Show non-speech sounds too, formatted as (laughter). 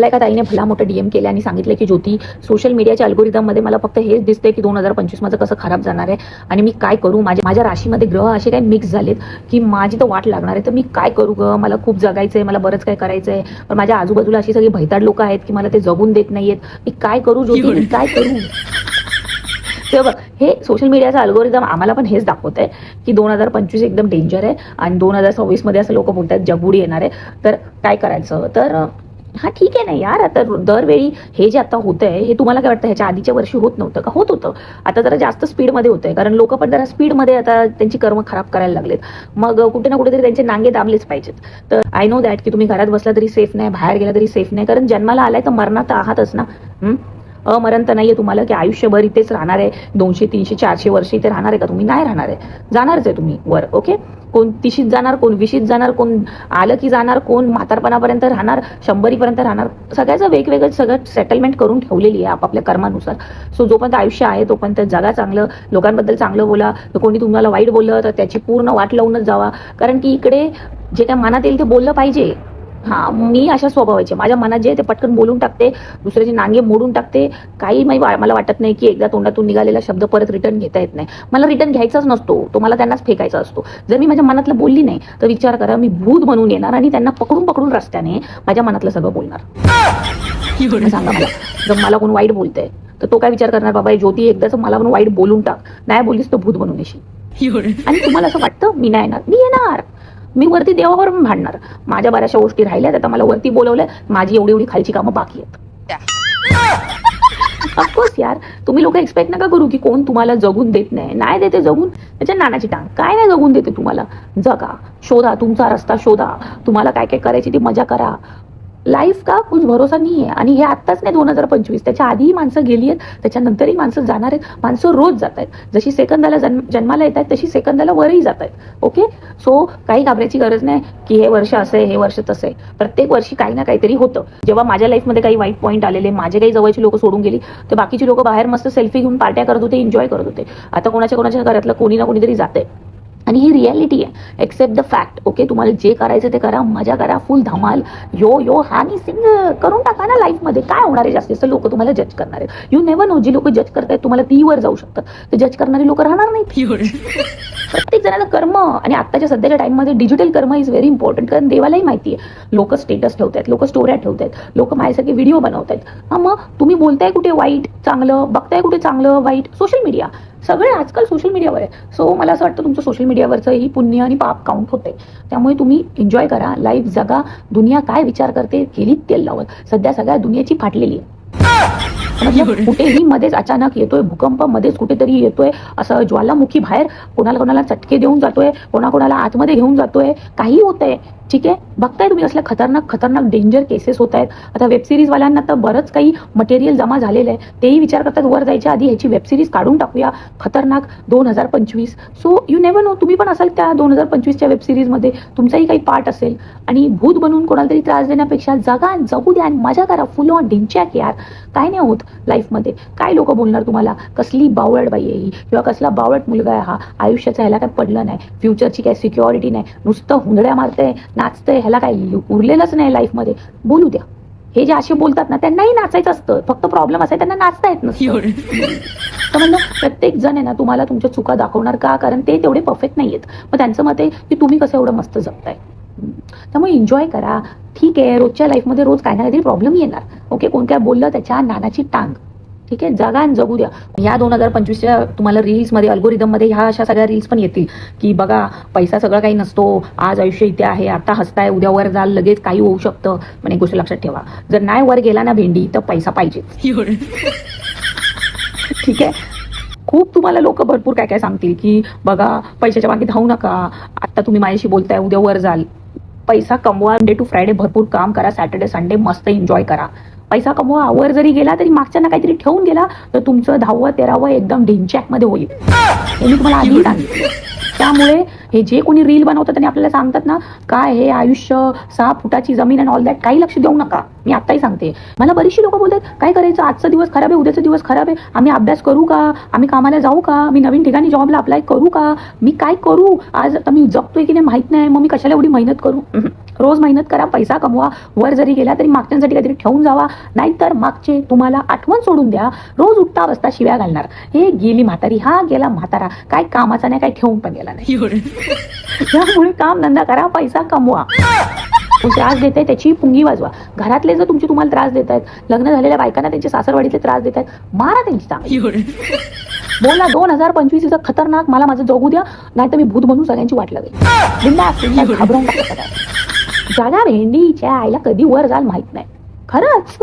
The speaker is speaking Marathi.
मला एका ताईने भला मोठं डीएम केलं आणि सांगितलं की ज्योती सोशल मीडियाच्या अल्गोरिदममध्ये मला फक्त हेच दिसतंय की दोन हजार पंचवीस माझं कसं खराब जाणार आहे आणि मी काय करू? माझ्या माझ्या राशीमध्ये ग्रह असे काय मिक्स झालेत की माझी तर वाट लागणार आहे. तर मी काय करू ग? मला खूप जगायचं आहे मला बरंच काय करायचं आहे पण माझ्या आजूबाजूला अशी सगळी भैताड लोक आहेत की मला ते जगून देत नाहीयेत. मी काय करू ज्योती? मी काय करू? (laughs) तेव्हा बघ हे सोशल मीडियाचं अल्गोरिदम आम्हाला पण हेच दाखवत आहे की दोन हजार पंचवीस एकदम डेंजर आहे आणि दोन हजार सव्वीसमध्ये असं लोक बोलतात जगबुडी येणार आहे. तर काय करायचं? तर हा ठीक आहे ना यार. आता दरवेळी हे जे आता होत आहे हे तुम्हाला काय वाटतं? ह्याच्या आधीच्या वर्षी होत नव्हतं का? होत होतं. आता जरा जास्त स्पीडमध्ये होतंय. कारण लोक पण जरा स्पीडमध्ये आता त्यांची कर्म खराब करायला लागलेत. मग कुठे ना कुठेतरी त्यांचे नांगे दाबलेच पाहिजेत. तर आय नो दॅट की तुम्ही घरात बसला तरी सेफ नाही बाहेर गेला तरी सेफ नाही. कारण जन्माला आलाय तर मरणार तर आहातच ना. अमरण तर नाहीये तुम्हाला की आयुष्यभर इथेच राहणार आहे. दोनशे तीनशे चारशे वर्ष इथे राहणार आहे का तुम्ही? नाही राहणार आहे. जाणारच आहे तुम्ही वर ओके कोण तिशीत जाणार कोण विशीत जाणार कोण आलं की जाणार कोण म्हातारपणापर्यंत राहणार शंभरीपर्यंत राहणार सगळ्याचं वेगवेगळं सगळं सेटलमेंट करून ठेवलेली आहे आपापल्या कर्मानुसार. सो जोपर्यंत आयुष्य आहे तोपर्यंत जगा चांगलं लोकांबद्दल चांगलं बोला तर कोणी तुम्हाला वाईट बोललं तर त्याची पूर्ण वाट लावूनच जावा. कारण की इकडे जे काय मनात येईल ते बोललं पाहिजे. हा मी अशा स्वभावाचे माझ्या मनात जे ते पटकन बोलून टाकते दुसऱ्याचे नांगे मोडून टाकते. काही माही मला वाटत नाही की एकदा तोंडातून निघालेला शब्द परत रिटर्न घेता येत नाही. मला रिटर्न घ्यायचाच नसतो तो मला त्यांनाच फेकायचा असतो. जर मी माझ्या मनातलं बोलली नाही तर विचार करा मी भूत बनून येणार आणि त्यांना पकडून पकडून रस्त्याने माझ्या मनातलं सगळं बोलणार. सांगा मला जर मला कोण वाईट बोलतंय तर तो काय विचार करणार बाबा ज्योती एकदाच मला पण वाईट बोलून टाक नाही बोलीस तर भूत बनून येशील. आणि तुम्हाला असं वाटतं मी नाही येणार मी येणार. मी वरती देवावर भांडणार. माझ्या बऱ्याचशा गोष्टी राहिल्यात आता मला वरती बोलवलंय माझी एवढी एवढी खालची कामं बाकी आहेत. ऑफकोर्स यार. तुम्ही लोक एक्सपेक्ट नका करू की कोण तुम्हाला जगून देत नाही. नाही देते जगून. त्याच्या नानाची टांग. काय नाही जगून देते तुम्हाला? जगा. शोधा. तुमचा रस्ता शोधा. तुम्हाला काय काय करायची ती मजा करा. लाईफ का? कुछ भरोसा नाही आहे आणि हे आत्ताच नाही दोन हजार पंचवीस. त्याच्या आधीही माणसं गेली आहेत. त्याच्यानंतरही माणसं जाणार आहेत. माणसं रोज जात आहेत. जशी सेकंदाला जन्म जन्माला येत आहेत तशी सेकंदाला वरही जात आहेत. ओके सो काही घाबरायची गरज नाही की हे वर्ष असं आहे हे वर्ष तसं आहे. प्रत्येक वर्षी काही ना काहीतरी होतं. जेव्हा माझ्या लाईफमध्ये काही वाईट पॉईंट आलेले माझे काही जवळची लोक सोडून गेली तर बाकीची लोक बाहेर मस्त सेल्फी घेऊन पार्ट्या करत होते एन्जॉय करत होते. आता कोणाच्या कोणाच्या घरातलं कोणी ना कोणीतरी जाते आणि ही रियालिटी आहे. एक्सेप्ट द फॅक्ट ओके तुम्हाला जे करायचं ते करा मजा करा फुल धमाल. यो यो हानी सिंग करून टाका ना लाईफमध्ये काय होणार आहे जास्तीत जास्त? लोक तुम्हाला जज करणार आहेत. यू नेव्हर नो जी लोक जज करतायत तुम्हाला ती वर जाऊ शकतात. ते जज करणारी लोक राहणार नाहीत. प्रत्येक जणाचं कर्म आणि आत्ताच्या सध्याच्या टाइममध्ये digital karma is very important कारण देवालाही माहिती आहे. लोक स्टेटस ठेवतात लोक स्टोऱ्या ठेवतात लोक माझ्यासारखे व्हिडिओ बनवतात हा मग तुम्ही बोलताय कुठे वाईट चांगलं बघताय कुठे चांगलं वाईट? सोशल मीडिया सगळे आजकाल सोशल मीडियावर आहे. सो मला असं वाटतं तुमचं सोशल मीडियावरचं ही पुण्य आणि पाप काउंट होते त्यामुळे तुम्ही एन्जॉय करा. लाईफ जगा. दुनिया काय विचार करते केलीत तेल लावत. सध्या सगळ्या दुनियाची फाटलेली आहे. (laughs) कुठेही मध्येच अचानक येतोय भूकंप मध्येच कुठेतरी येतोय असं ज्वालामुखी बाहेर कोणाला कोणाला चटके देऊन जातोय कोणाकोणाला आतमध्ये घेऊन जातोय. काही होतंय. ठीक आहे? बघताय तुम्ही असल्या खतरनाक खतरनाक डेंजर केसेस होत आहेत. आता वेब सिरीजवाल्यांना तर बरंच काही मटेरियल जमा झालेलं आहे. तेही विचार करतात वर जायच्या आधी ह्याची वेब सिरीज काढून टाकूया. खतरनाक दोन हजार पंचवीस. सो यू नेव्हर नो तुम्ही पण असाल त्या दोन हजार पंचवीसच्या वेब सिरीजमध्ये तुमचाही काही पार्ट असेल. आणि भूत बनवून कोणाला तरी त्रास देण्यापेक्षा जगा जगू द्या आणि मजा करा. फुल ऑन डिंचॅक यार काय नाही होत लाईफमध्ये काय लोक बोलणार तुम्हाला? कसली बावळट बाई आहे ही. किंवा कसला बावळट मुलगा आहे हा. आयुष्याचा ह्याला काय पडलं नाही. फ्युचरची काय सिक्युरिटी नाही. नुसतं हुंदड्या मारते नाचतंय ह्याला काय उरलेलंच नाही लाईफमध्ये बोलू द्या. हे जे असे बोलतात ना त्यांनाही नाचायचं असतं. फक्त प्रॉब्लेम असाय त्यांना नाचता येत नसतं. तर म्हणलं प्रत्येक जण आहे ना तुम्हाला तुमच्या चुका दाखवणार का? कारण ते तेवढे परफेक्ट नाही आहेत मग त्यांचं मत आहे की तुम्ही कसं एवढं मस्त जगताय? त्यामुळे एन्जॉय करा. ठीक आहे रोजच्या लाईफमध्ये रोज काय ना काहीतरी प्रॉब्लेम येणार. ओके कोण काय बोललं त्याच्या नानाची टांग. ठीक आहे? जगा आणि जगू द्या. या दोन हजार पंचवीसच्या तुम्हाला रील्समध्ये अल्गोरिदममध्ये ह्या अशा सगळ्या रील्स पण येतील. की बघा पैसा सगळं काही नसतो. आज आयुष्य इथे आहे आता हसताय उद्या वर जाल लगेच काही होऊ शकतं. पण एक गोष्ट लक्षात ठेवा. जर नाही वर गेला ना भेंडी तर पैसा पाहिजे. ठीक आहे? खूप तुम्हाला लोक भरपूर काय काय सांगतील की बघा पैशाच्या मागे धावू नका. आता तुम्ही माझ्याशी बोलताय उद्या वर जाल. पैसा कमवा डे टू फ्रायडे भरपूर काम करा सॅटर्डे संडे मस्त एन्जॉय करा. पैसा कमवा वर जरी गेला तरी मागच्या ना काहीतरी ठेवून गेला तर तुमचं दहावं तेरावं एकदम मध्ये होईल. हे मी तुम्हाला आधी सांगितलं. त्यामुळे हे जे कोणी रील बनवतात आणि आपल्याला सांगतात ना काय हे आयुष्य सहा फुटाची जमीन अँड ऑल दॅट काही लक्ष देऊ नका. मी आत्ताही सांगते. मला बरीचशी लोक बोलतात काय करायचं? आजचा दिवस खराब आहे उद्याचा दिवस खराब आहे. आम्ही अभ्यास करू का? आम्ही कामाला जाऊ का? मी नवीन ठिकाणी जॉबला अप्लाय करू का? मी काय करू? आज आता मी जगतोय की नाही माहीत नाही. मग मी कशाला एवढी मेहनत करू. (laughs) रोज मेहनत करा पैसा कमवा. वर जरी गेला तरी मागच्यांसाठी काहीतरी ठेवून जावा. नाहीतर मागचे तुम्हाला आठवण सोडून द्या. रोज उठता बसता शिव्या घालणार. हे गेली म्हातारी हा गेला म्हातारा. काय कामाचा नाही काय ठेवून पण गेला नाही. त्यामुळे (laughs) काम धंदा करा पैसा कमवा. त्रास देत आहे त्याची पुंगी वाजवा. घरातले जर तुमचे तुम्हाला त्रास देत आहेत लग्न झालेल्या बायकांना त्यांचे सासरवाडीतले त्रास देत आहेत मारा त्यांची चांगली बोला दोन हजार पंचवीस इथं खतरनाक मला माझं जगू द्या नाही तर मी भूत बनून सगळ्यांची वाट लागेल. जागा भेंडीच्या आईला कधी वर जाल माहीत नाही. खरंच?